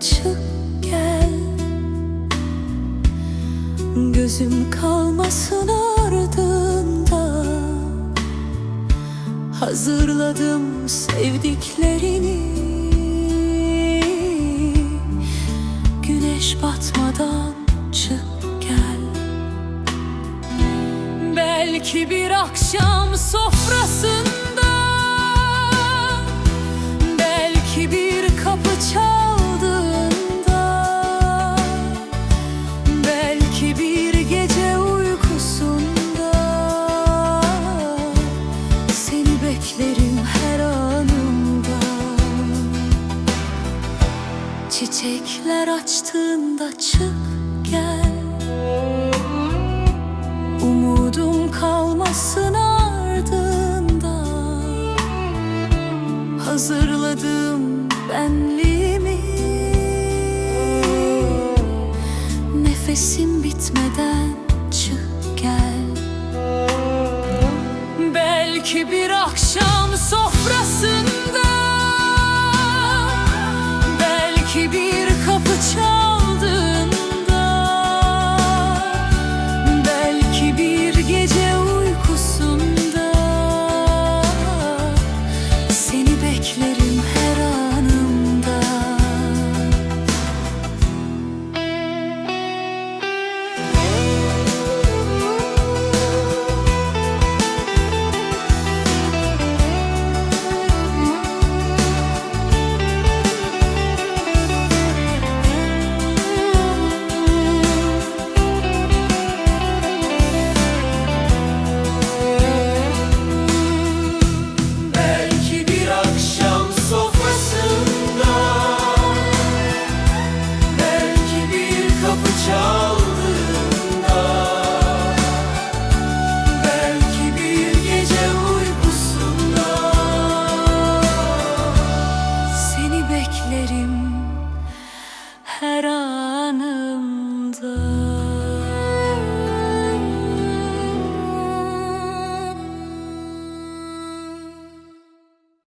kaçıp gel. Gözüm kalmasın ardında. Hazırladım sevdiklerini. Güneş batmadan çık gel. Belki bir akşam sofrasında beklerim her anımda Çiçekler açtığında çık gel. Umudum kalmasın ardında. Hazırladım benliğimi. Nefesim bitmeden çık gel belki bir akşam sofra